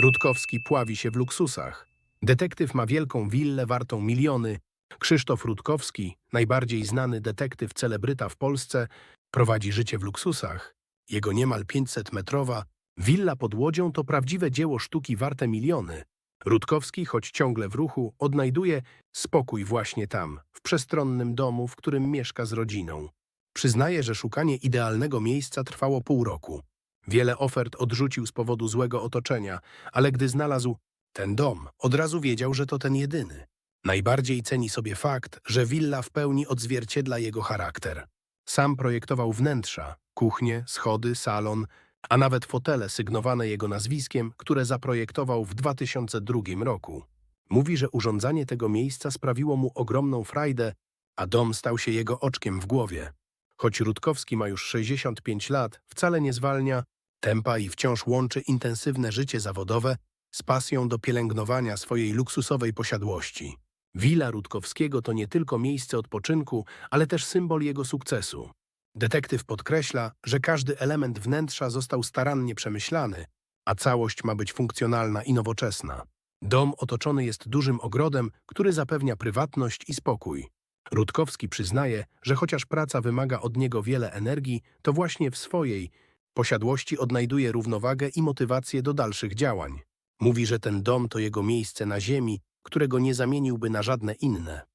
Rutkowski pławi się w luksusach. Detektyw ma wielką willę wartą miliony. Krzysztof Rutkowski, najbardziej znany detektyw celebryta w Polsce, prowadzi życie w luksusach. Jego niemal 500-metrowa willa pod łodzią to prawdziwe dzieło sztuki warte miliony. Rutkowski, choć ciągle w ruchu, odnajduje spokój właśnie tam, w przestronnym domu, w którym mieszka z rodziną. Przyznaje, że szukanie idealnego miejsca trwało pół roku. Wiele ofert odrzucił z powodu złego otoczenia, ale gdy znalazł ten dom, od razu wiedział, że to ten jedyny. Najbardziej ceni sobie fakt, że willa w pełni odzwierciedla jego charakter. Sam projektował wnętrza, kuchnie, schody, salon, a nawet fotele sygnowane jego nazwiskiem, które zaprojektował w 2002 roku. Mówi, że urządzanie tego miejsca sprawiło mu ogromną frajdę, a dom stał się jego oczkiem w głowie. Choć Rutkowski ma już 65 lat, wcale nie zwalnia tempa i wciąż łączy intensywne życie zawodowe z pasją do pielęgnowania swojej luksusowej posiadłości. Wila Rutkowskiego to nie tylko miejsce odpoczynku, ale też symbol jego sukcesu. Detektyw podkreśla, że każdy element wnętrza został starannie przemyślany, a całość ma być funkcjonalna i nowoczesna. Dom otoczony jest dużym ogrodem, który zapewnia prywatność i spokój. Rutkowski przyznaje, że chociaż praca wymaga od niego wiele energii, to właśnie w swojej posiadłości odnajduje równowagę i motywację do dalszych działań. Mówi, że ten dom to jego miejsce na ziemi, którego nie zamieniłby na żadne inne.